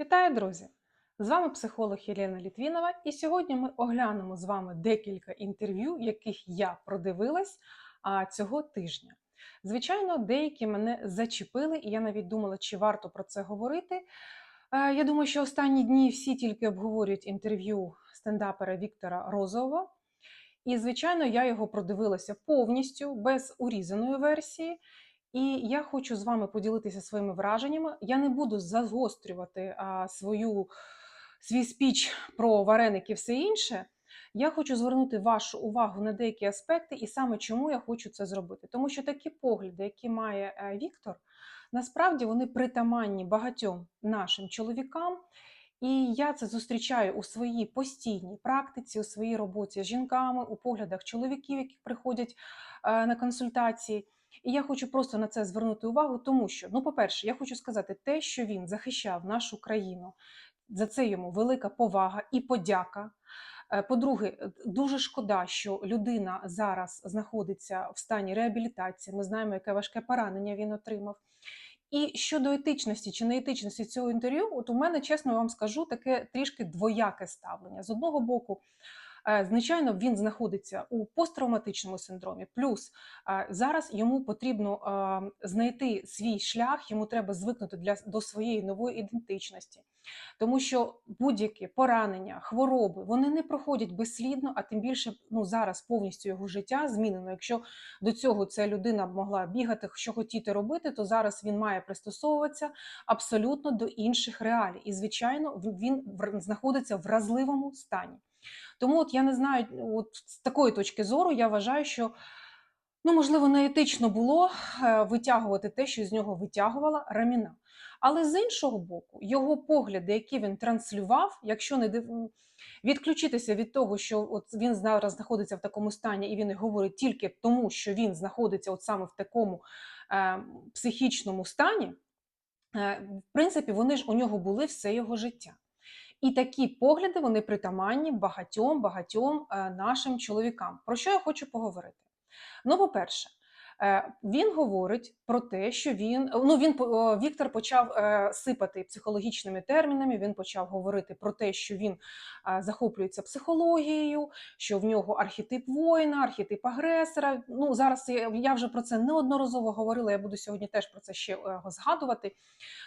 Вітаю, друзі! З вами психолог Єлена Літвінова, і сьогодні ми оглянемо з вами декілька інтерв'ю, яких я продивилась цього тижня. Звичайно, деякі мене зачепили, і я навіть думала, чи варто про це говорити. Е, Я думаю, що останні дні всі тільки обговорюють інтерв'ю стендапера Віктора Розова. І, звичайно, я його продивилася повністю без урізаної версії. І я хочу з вами поділитися своїми враженнями. Я не буду загострювати а, свою, свій спіч про вареники і все інше. Я хочу звернути вашу увагу на деякі аспекти, і саме чому я хочу це зробити. Тому що такі погляди, які має е, Віктор, насправді вони притаманні багатьом нашим чоловікам. І я це зустрічаю у своїй постійній практиці, у своїй роботі з жінками, у поглядах чоловіків, які приходять е, на консультації. І я хочу просто на це звернути увагу, тому що, ну, по-перше, я хочу сказати, те, що він захищав нашу країну, за це йому велика повага і подяка. Е, По-друге, е, дуже шкода, що людина зараз знаходиться в стані реабілітації. Ми знаємо, яке важке поранення він отримав. І щодо етичності чи неетичності цього інтерв'ю, от у мене, чесно вам скажу, таке трішки двояке ставлення. З одного боку, звичайно, він знаходиться у посттравматичному синдромі. Плюс е, зараз йому потрібно е, знайти свій шлях, йому треба звикнути для, до своєї нової ідентичності. Тому що будь-які поранення, хвороби вони не проходять безслідно, а тим більше ну, зараз повністю його життя змінено. Якщо до цього ця людина могла бігати, що хотіти робити, то зараз він має пристосовуватися абсолютно до інших реалій. І, звичайно, він знаходиться в вразливому стані. Тому от я не знаю, от з такої точки зору я вважаю, що ну, можливо, неетично було е, витягувати те, що з нього витягувала Раміна. Але з іншого боку, його погляди, які він транслював, якщо не див... відключитися від того, що от він зараз знаходиться в такому стані, і він говорить тільки тому, що він знаходиться от саме в такому е, психічному стані, е, в принципі, вони ж у нього були все його життя. І такі погляди вони притаманні багатьом багатьом е, нашим чоловікам. Про що я хочу поговорити? Ну, по-перше, він говорить про те, що він ну він Віктор почав е, сипати психологічними термінами. Він почав говорити про те, що він е, захоплюється психологією, що в нього архетип воїна, архетип агресора. Ну зараз я, вже про це неодноразово говорила. Я буду сьогодні теж про це ще е, згадувати.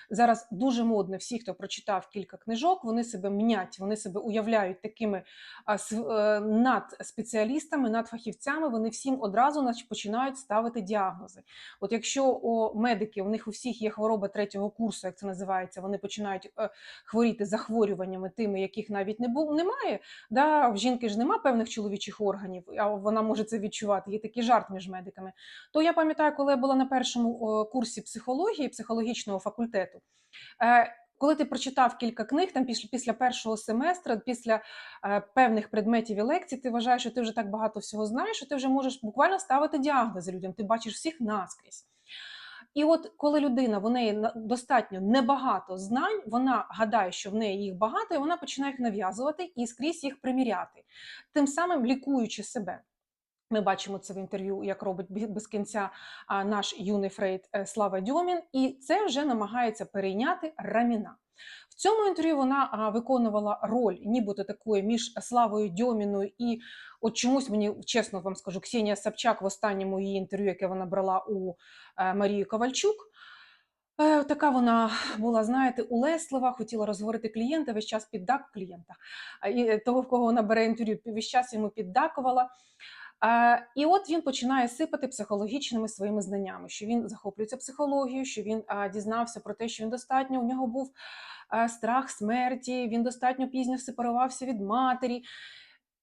Зараз дуже модно всі, хто прочитав кілька книжок, вони себе мнять, вони себе уявляють такими а, св- е, надспеціалістами, надфахівцями. Вони всім одразу починають ставити діагнози. От якщо у медики у них у всіх є хвороба третього курсу, як це називається, вони починають е, хворіти захворюваннями, тими, яких навіть не було, немає. Да, в жінки ж нема певних чоловічих органів, а вона може це відчувати. Є такий жарт між медиками. То я пам'ятаю, коли я була на першому курсі психології, психологічного факультету. Коли ти прочитав кілька книг, там після, після першого семестра, після е, певних предметів і лекцій, ти вважаєш, що ти вже так багато всього знаєш, що ти вже можеш буквально ставити діагнози людям. Ти бачиш всіх наскрізь. І от коли людина в неї достатньо небагато знань, вона гадає, що в неї їх багато, і вона починає їх нав'язувати і скрізь їх приміряти, тим самим лікуючи себе. Ми бачимо це в інтерв'ю, як робить без кінця наш юний фрейд е, Слава Дьомін, і це вже намагається перейняти Раміна. В цьому інтерв'ю вона виконувала роль, нібито такої між Славою Дьоміною і от чомусь мені чесно вам скажу, Ксенія Собчак в останньому її інтерв'ю, яке вона брала у е, Марії Ковальчук. Е, Така вона була, знаєте, улеслива, хотіла розговорити клієнта, весь час піддак клієнта. І того, в кого вона бере інтерв'ю, весь час йому піддакувала. Е, І от він починає сипати психологічними своїми знаннями, що він захоплюється психологією, що він е, дізнався про те, що він достатньо у нього був е, страх смерті, він достатньо пізньо сепарувався від матері.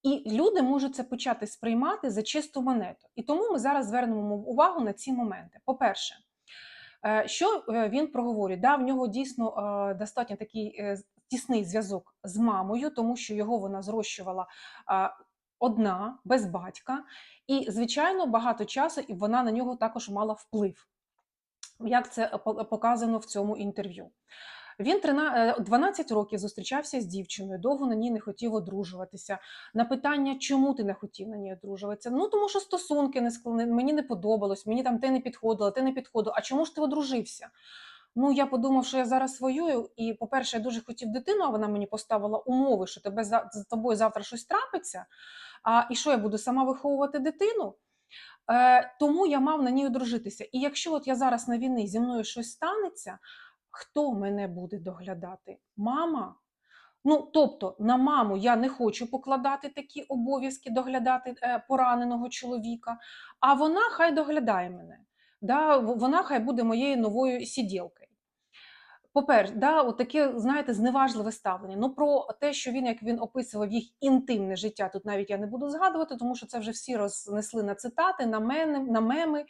І люди можуть це почати сприймати за чисту монету. І тому ми зараз звернемо увагу на ці моменти. По-перше, що він проговорює? Да, в нього дійсно достатньо такий тісний зв'язок з мамою, тому що його вона зрощувала одна, без батька. І, звичайно, багато часу і вона на нього також мала вплив. Як це показано в цьому інтерв'ю? Він 13 е, 12 років зустрічався з дівчиною, довго на ній не хотів одружуватися. На питання, чому ти не хотів на ній одружуватися? Ну тому що стосунки не склали, мені не подобалось, мені там те не підходило, те не підходило. А чому ж ти одружився? Ну, я подумав, що я зараз воюю, і, по-перше, я дуже хотів дитину, а вона мені поставила умови, що тебе за з тобою завтра щось трапиться. А і що я буду сама виховувати дитину? Е, тому я мав на ній одружитися. І якщо от я зараз на війні зі мною щось станеться, хто мене буде доглядати? Мама? Ну, тобто, на маму я не хочу покладати такі обов'язки доглядати е, пораненого чоловіка, а вона хай доглядає мене. Да, Вона хай буде моєю новою сиділкою. По-перше, да, таке, знаєте, зневажливе ставлення. Ну про те, що він, як він описував їх інтимне життя, тут навіть я не буду згадувати, тому що це вже всі рознесли на цитати, на меми, на меми,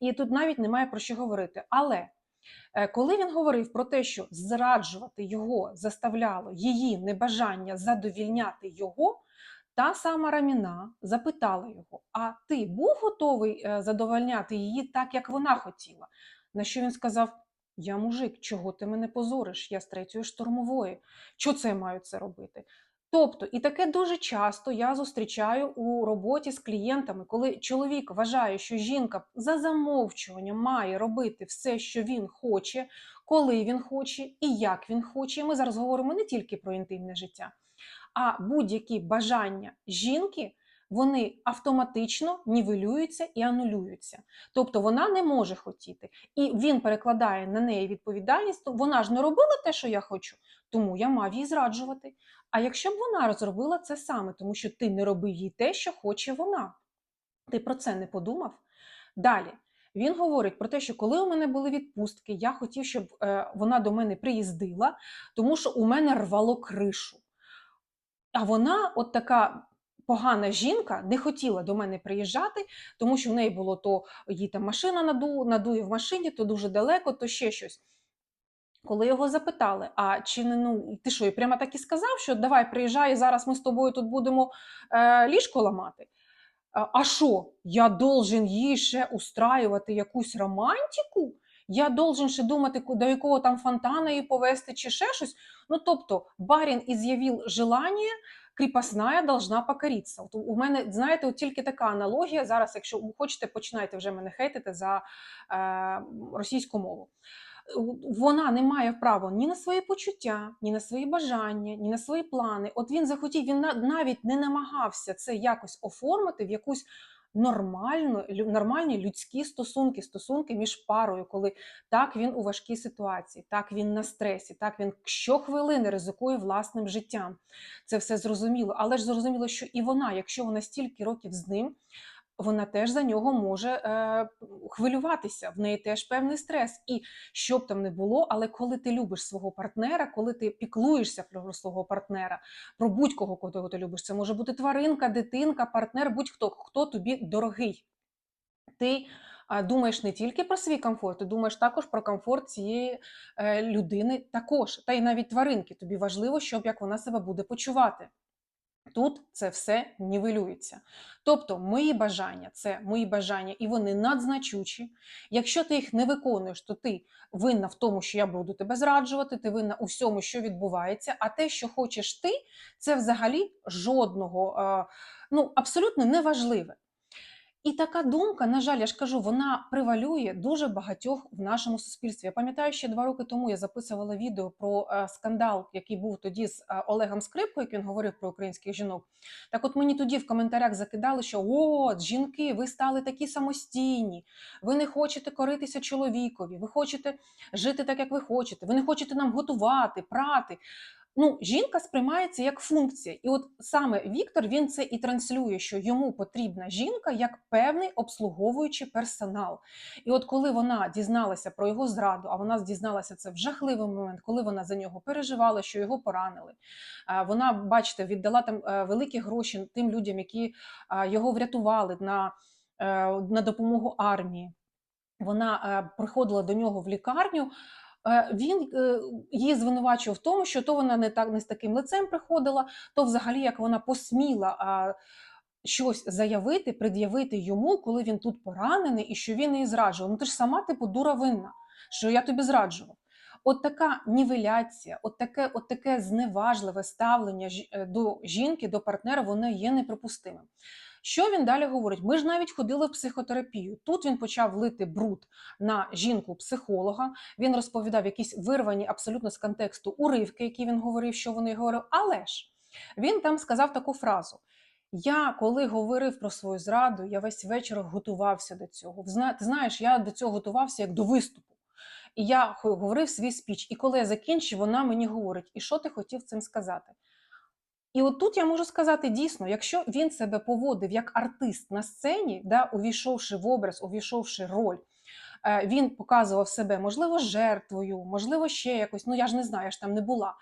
і тут навіть немає про що говорити. Але е, коли він говорив про те, що зраджувати його заставляло її небажання задовільняти його, та сама Раміна запитала його: А ти був готовий е, задовольняти її так, як вона хотіла? На що він сказав: Я мужик, чого ти мене позориш? Я з третьої штурмової. Чого це я маю це робити? Тобто, і таке дуже часто я зустрічаю у роботі з клієнтами, коли чоловік вважає, що жінка за замовчуванням має робити все, що він хоче, коли він хоче і як він хоче. Ми зараз говоримо не тільки про інтимне життя, а будь-які бажання жінки. Вони автоматично нівелюються і анулюються. Тобто вона не може хотіти. І він перекладає на неї відповідальність, то вона ж не робила те, що я хочу, тому я мав її зраджувати. А якщо б вона розробила це саме, тому що ти не робив їй те, що хоче вона, ти про це не подумав? Далі. Він говорить про те, що коли у мене були відпустки, я хотів, щоб е, вона до мене приїздила, тому що у мене рвало кришу. А вона, от така погана жінка, не хотіла до мене приїжджати, тому що в неї було то їй там машина наду, надує в машині, то дуже далеко, то ще щось. Коли його запитали, а чи не ну ти що, і прямо так і сказав, що давай приїжджай, зараз ми з тобою тут будемо е, ліжко ламати. А що, я должен їй ще устраювати якусь романтику? Я должен ще думати, до якого там фонтана її повести, чи ще щось. Ну тобто, барін із'явив желання, кріпосная должна покоритися. От у мене, знаєте, от тільки така аналогія. Зараз, якщо хочете, починайте вже мене хейтити за е, російську мову вона не має права ні на свої почуття, ні на свої бажання, ні на свої плани. От він захотів, він навіть не намагався це якось оформити в якусь нормальну, нормальні людські стосунки, стосунки між парою, коли так він у важкій ситуації, так він на стресі, так він щохвилини ризикує власним життям. Це все зрозуміло. Але ж зрозуміло, що і вона, якщо вона стільки років з ним вона теж за нього може е, хвилюватися, в неї теж певний стрес. І що б там не було, але коли ти любиш свого партнера, коли ти піклуєшся про свого партнера, про будь-кого, кого ти любиш, це може бути тваринка, дитинка, партнер, будь-хто, хто тобі дорогий. Ти думаєш не тільки про свій комфорт, ти думаєш також про комфорт цієї е, людини також. Та й навіть тваринки. Тобі важливо, щоб як вона себе буде почувати. Тут це все нівелюється. Тобто, мої бажання це мої бажання, і вони надзначучі. Якщо ти їх не виконуєш, то ти винна в тому, що я буду тебе зраджувати, ти винна у всьому, що відбувається. А те, що хочеш ти, це взагалі жодного, ну абсолютно неважливе. І така думка, на жаль, я ж кажу, вона привалює дуже багатьох в нашому суспільстві. Я пам'ятаю, ще два роки тому я записувала відео про е, скандал, який був тоді з е, Олегом Скрипкою, як він говорив про українських жінок. Так, от мені тоді в коментарях закидали, що от жінки, ви стали такі самостійні, ви не хочете коритися чоловікові, ви хочете жити так, як ви хочете, ви не хочете нам готувати, прати ну, жінка сприймається як функція. І от саме Віктор він це і транслює, що йому потрібна жінка як певний обслуговуючий персонал. І от коли вона дізналася про його зраду, а вона дізналася це в жахливий момент, коли вона за нього переживала, що його поранили. Вона, бачите, віддала там е, великі гроші тим людям, які його врятували на, е, на допомогу армії. Вона е, приходила до нього в лікарню. Е, він е, її звинувачував в тому, що то вона не так не з таким лицем приходила, то взагалі як вона посміла щось заявити, пред'явити йому, коли він тут поранений, і що він її зраджував. Ну ти ж сама типу дура винна, що я тобі зраджував. От така нівеляція, от таке от таке зневажливе ставлення е, до жінки, до партнера, воно є неприпустимим. Що він далі говорить? Ми ж навіть ходили в психотерапію. Тут він почав лити бруд на жінку-психолога. Він розповідав якісь вирвані абсолютно з контексту уривки, які він говорив, що вони говорив. Але ж він там сказав таку фразу. Я коли говорив про свою зраду, я весь вечір готувався до цього. Ти знаєш, я до цього готувався як до виступу. І я говорив свій спіч. І коли я закінчив, вона мені говорить: і що ти хотів цим сказати? І от тут я можу сказати дійсно, якщо він себе поводив як артист на сцені, да, увійшовши в образ, увійшовши роль, е, він показував себе, можливо, жертвою, можливо, ще якось. Ну я ж не знаю, я ж там не була.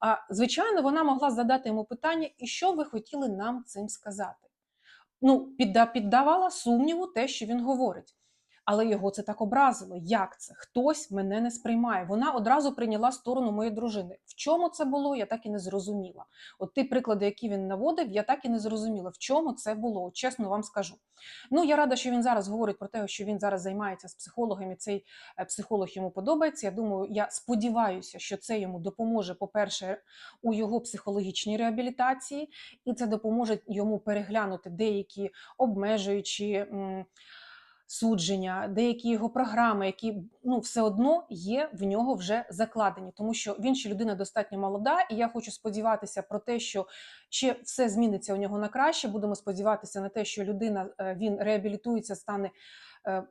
А звичайно, вона могла задати йому питання, і що ви хотіли нам цим сказати? Ну, піддавала сумніву те, що він говорить. Але його це так образило. Як це? Хтось мене не сприймає. Вона одразу прийняла сторону моєї дружини. В чому це було, я так і не зрозуміла. От ті приклади, які він наводив, я так і не зрозуміла, в чому це було. Чесно вам скажу. Ну, я рада, що він зараз говорить про те, що він зараз займається з психологом, і цей е, психолог йому подобається. Я думаю, я сподіваюся, що це йому допоможе, по-перше, у його психологічній реабілітації, і це допоможе йому переглянути деякі обмежуючі. Судження, деякі його програми, які ну все одно є в нього вже закладені, тому що він ще людина достатньо молода, і я хочу сподіватися про те, що ще все зміниться у нього на краще. Будемо сподіватися на те, що людина е, він реабілітується, стане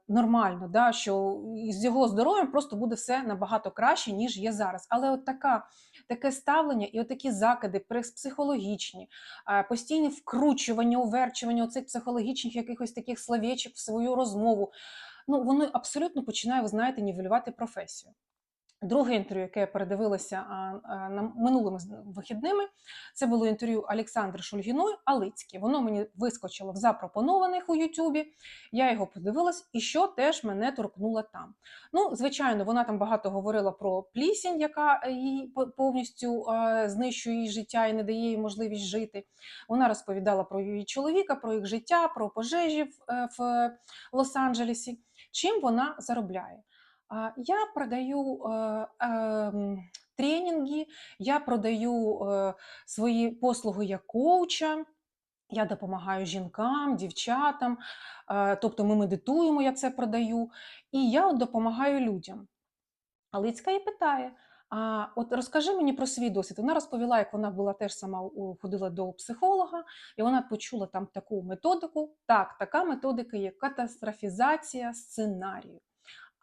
нормально, да, що з його здоров'ям просто буде все набагато краще, ніж є зараз. Але от така, таке ставлення і от такі закиди психологічні, е, постійне вкручування, уверчування оцих психологічних якихось таких словечок в свою розмову. Ну, воно абсолютно починає, ви знаєте, нівелювати професію. Друге інтерв'ю, яке я передивилася на минулими вихідними, це було інтерв'ю Олександри Шульгіної Алицькі. Воно мені вискочило в запропонованих у Ютубі. Я його подивилась, і що теж мене торкнуло там. Ну, звичайно, вона там багато говорила про плісінь, яка їй повністю знищує її життя і не дає їй можливість жити. Вона розповідала про її чоловіка, про їх життя, про пожежі в, е, в Лос-Анджелесі. Чим вона заробляє? А, Я продаю ем, тренінги, я продаю е, свої послуги як коуча. Я допомагаю жінкам, дівчатам, е, тобто ми медитуємо, я це продаю, і я от допомагаю людям. Алицька її питає: а от розкажи мені про свій досвід. Вона розповіла, як вона була теж сама ходила до психолога, і вона почула там таку методику. Так, така методика є катастрофізація сценарію.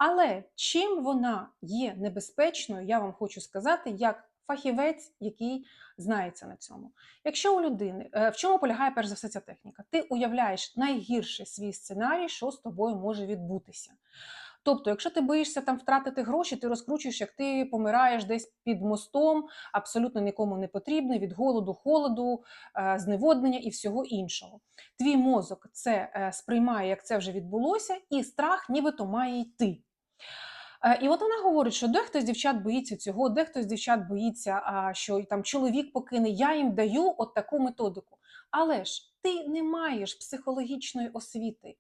Але чим вона є небезпечною, я вам хочу сказати, як фахівець, який знається на цьому. Якщо у людини, е, в чому полягає перш за все ця техніка? Ти уявляєш найгірший свій сценарій, що з тобою може відбутися. Тобто, якщо ти боїшся там втратити гроші, ти розкручуєш, як ти помираєш десь під мостом, абсолютно нікому не потрібний, від голоду, холоду, е, зневоднення і всього іншого. Твій мозок це е, сприймає, як це вже відбулося, і страх нібито має йти. Е, І от вона говорить, що дехто з дівчат боїться цього, дехто з дівчат боїться, що там чоловік покине. Я їм даю от таку методику. Але ж ти не маєш психологічної освіти.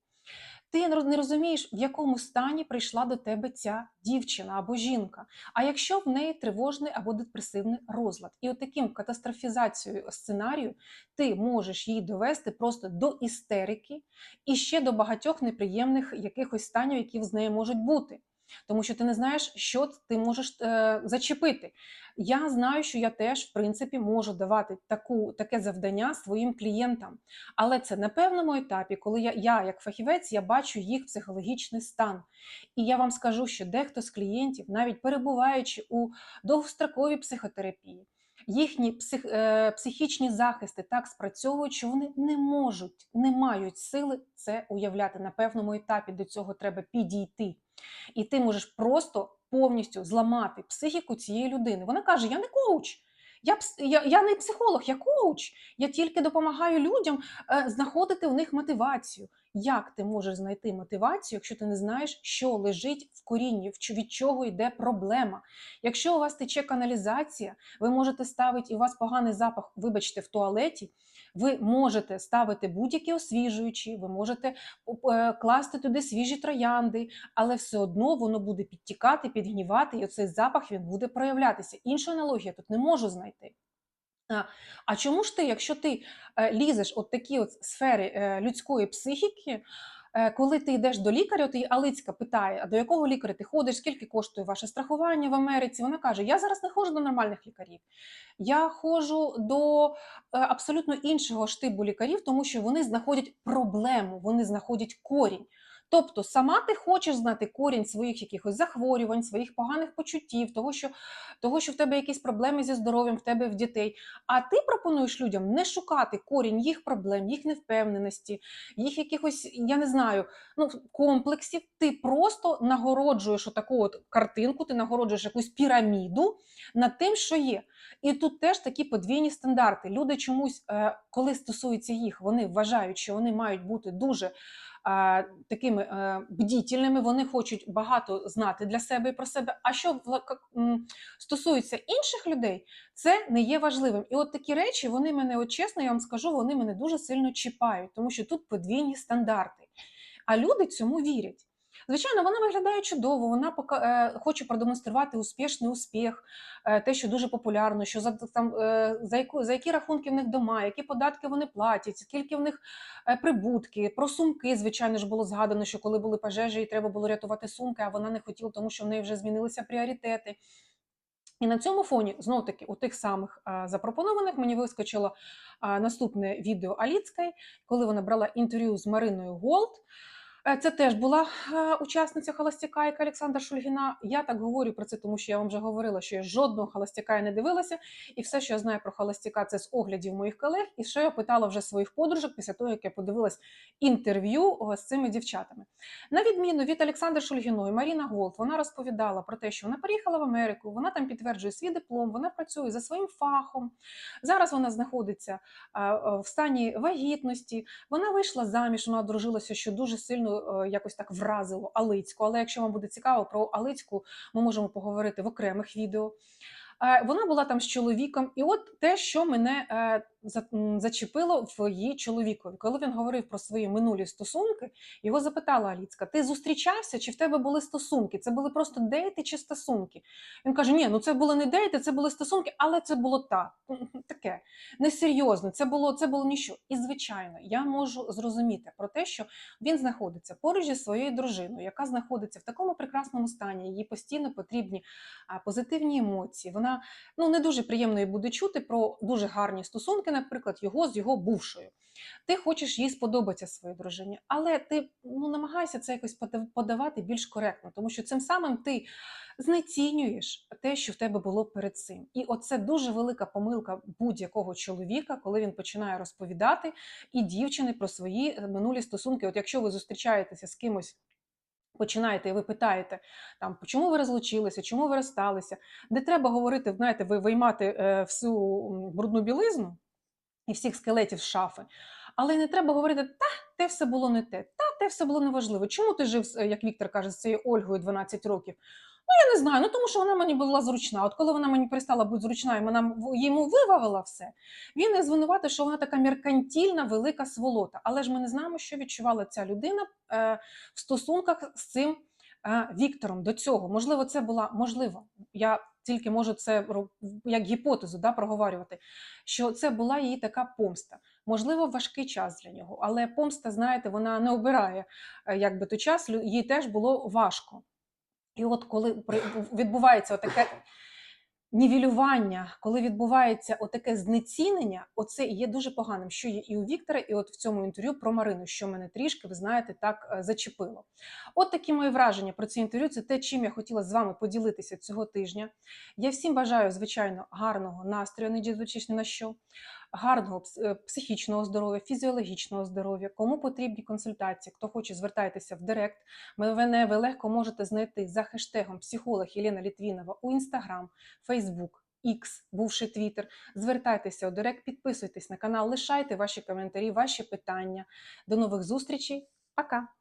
Ти не розумієш, в якому стані прийшла до тебе ця дівчина або жінка. А якщо в неї тривожний або депресивний розлад, і от таким катастрофізацією сценарію ти можеш її довести просто до істерики і ще до багатьох неприємних якихось станів, які з нею можуть бути. Тому що ти не знаєш, що ти можеш е, зачепити. Я знаю, що я теж, в принципі, можу давати таку, таке завдання своїм клієнтам. Але це на певному етапі, коли я, я, як фахівець, я бачу їх психологічний стан. І я вам скажу, що дехто з клієнтів, навіть перебуваючи у довгостроковій психотерапії, їхні псих, е, психічні захисти так спрацьовують, що вони не можуть, не мають сили це уявляти. На певному етапі до цього треба підійти. І ти можеш просто повністю зламати психіку цієї людини. Вона каже: Я не коуч. Я, я, я не психолог, я коуч. Я тільки допомагаю людям е, знаходити в них мотивацію. Як ти можеш знайти мотивацію, якщо ти не знаєш, що лежить в корінні, від чого йде проблема? Якщо у вас тече каналізація, ви можете ставити, і у вас поганий запах, вибачте, в туалеті, ви можете ставити будь-які освіжуючі, ви можете е, класти туди свіжі троянди, але все одно воно буде підтікати, підгнівати, і оцей запах він буде проявлятися. Іншу аналогію я тут не можу знайти. А, чому ж ти, якщо ти е, лізеш от такі от сфери е, людської психіки, е, коли ти йдеш до лікаря, її Алицька питає, а до якого лікаря ти ходиш, скільки коштує ваше страхування в Америці? Вона каже: Я зараз не ходжу до нормальних лікарів. Я ходжу до абсолютно іншого штибу лікарів, тому що вони знаходять проблему, вони знаходять корінь. Тобто, сама ти хочеш знати корінь своїх якихось захворювань, своїх поганих почуттів, того, що того, що в тебе якісь проблеми зі здоров'ям, в тебе в дітей. А ти пропонуєш людям не шукати корінь їх проблем, їх невпевненості, їх якихось, я не знаю, ну, комплексів. Ти просто нагороджуєш таку от картинку, ти нагороджуєш якусь піраміду над тим, що є. І тут теж такі подвійні стандарти. Люди чомусь, е, коли стосується їх, вони вважають, що вони мають бути дуже такими а, бдітельними, вони хочуть багато знати для себе і про себе. А що в стосується інших людей, це не є важливим. І от такі речі, вони мене, от чесно, я вам скажу, вони мене дуже сильно чіпають, тому що тут подвійні стандарти. А люди цьому вірять. Звичайно, вона виглядає чудово, вона пока, е, хоче продемонструвати успішний успіх, е, те, що дуже популярно, що за, там, е, за, яку, за які рахунки в них дома, які податки вони платять, скільки в них прибутки, про сумки, звичайно ж, було згадано, що коли були пожежі і треба було рятувати сумки, а вона не хотіла, тому що в неї вже змінилися пріоритети. І на цьому фоні, знов таки, у тих самих а, запропонованих мені вискочило а, наступне відео Аліцької, коли вона брала інтерв'ю з Мариною Голд. Е, Це теж була е, учасниця холостяка, як Олександра Шульгіна. Я так говорю про це, тому що я вам вже говорила, що я жодного холостяка не дивилася, і все, що я знаю про холостяка, це з оглядів моїх колег. І що я питала вже своїх подружок після того, як я подивилась інтерв'ю з цими дівчатами. На відміну від Олександра Шульгіної, Маріна Голд, вона розповідала про те, що вона переїхала в Америку, вона там підтверджує свій диплом, вона працює за своїм фахом. Зараз вона знаходиться а, в стані вагітності. Вона вийшла заміж, вона одружилася, що дуже сильно е, якось так вразило Алицьку. Але якщо вам буде цікаво про Алицьку, ми можемо поговорити в окремих відео. Е, Вона була там з чоловіком, і от те, що мене е, зачепило в її чоловікові, коли він говорив про свої минулі стосунки, його запитала Аліцька: ти зустрічався чи в тебе були стосунки? Це були просто дейти чи стосунки? Він каже: Ні, ну це були не дейти, це були стосунки, але це було так, таке несерйозно. Це було це було ніщо. І звичайно, я можу зрозуміти про те, що він знаходиться поруч зі своєю дружиною, яка знаходиться в такому прекрасному стані. Їй постійно потрібні позитивні емоції. Вона ну не дуже приємно їй буде чути про дуже гарні стосунки, наприклад, його з його бувшою. Ти хочеш їй сподобатися своїй дружині, але ти ну намагайся це якось подавати більш коректно, тому що цим самим ти знецінюєш те, що в тебе було перед цим. І оце дуже велика помилка будь-якого чоловіка, коли він починає розповідати і дівчини про свої е, минулі стосунки. От якщо ви зустрічаєтеся з кимось. Починаєте, і ви питаєте, там, чому ви розлучилися, чому ви розсталися, де треба говорити, знаєте, ви виймати е, всю брудну білизну і всіх скелетів з шафи. Але не треба говорити, та те все було не те, та те все було неважливо. Чому ти жив, е, як Віктор каже, з цією Ольгою 12 років? Ну, я не знаю, ну тому що вона мені була зручна. От коли вона мені перестала бути зручна, і вона йому вибавила все, він не звинуватив, що вона така меркантільна, велика сволота. Але ж ми не знаємо, що відчувала ця людина е, в стосунках з цим е, Віктором до цього. Можливо, це була можливо. Я тільки можу це як гіпотезу да, проговорювати, що це була її така помста. Можливо, важкий час для нього, але помста, знаєте, вона не обирає е, якби той час, їй теж було важко. І от коли відбувається таке нівелювання, коли відбувається отаке знецінення, оце є дуже поганим, що є і у Віктора, і от в цьому інтерв'ю про Марину, що мене трішки, ви знаєте, так е, зачепило. От такі мої враження про це інтерв'ю. Це те, чим я хотіла з вами поділитися цього тижня. Я всім бажаю, звичайно, гарного настрою, не ні на що, гарного е, психічного здоров'я, фізіологічного здоров'я. Кому потрібні консультації, хто хоче, звертайтеся в Директ. Мене ви легко можете знайти за хештегом психолог Єлена Літвінова у Інстаграм, Фейсбук, X, бувший Твіттер. Звертайтеся у Директ, підписуйтесь на канал, лишайте ваші коментарі, ваші питання. До нових зустрічей. Пока!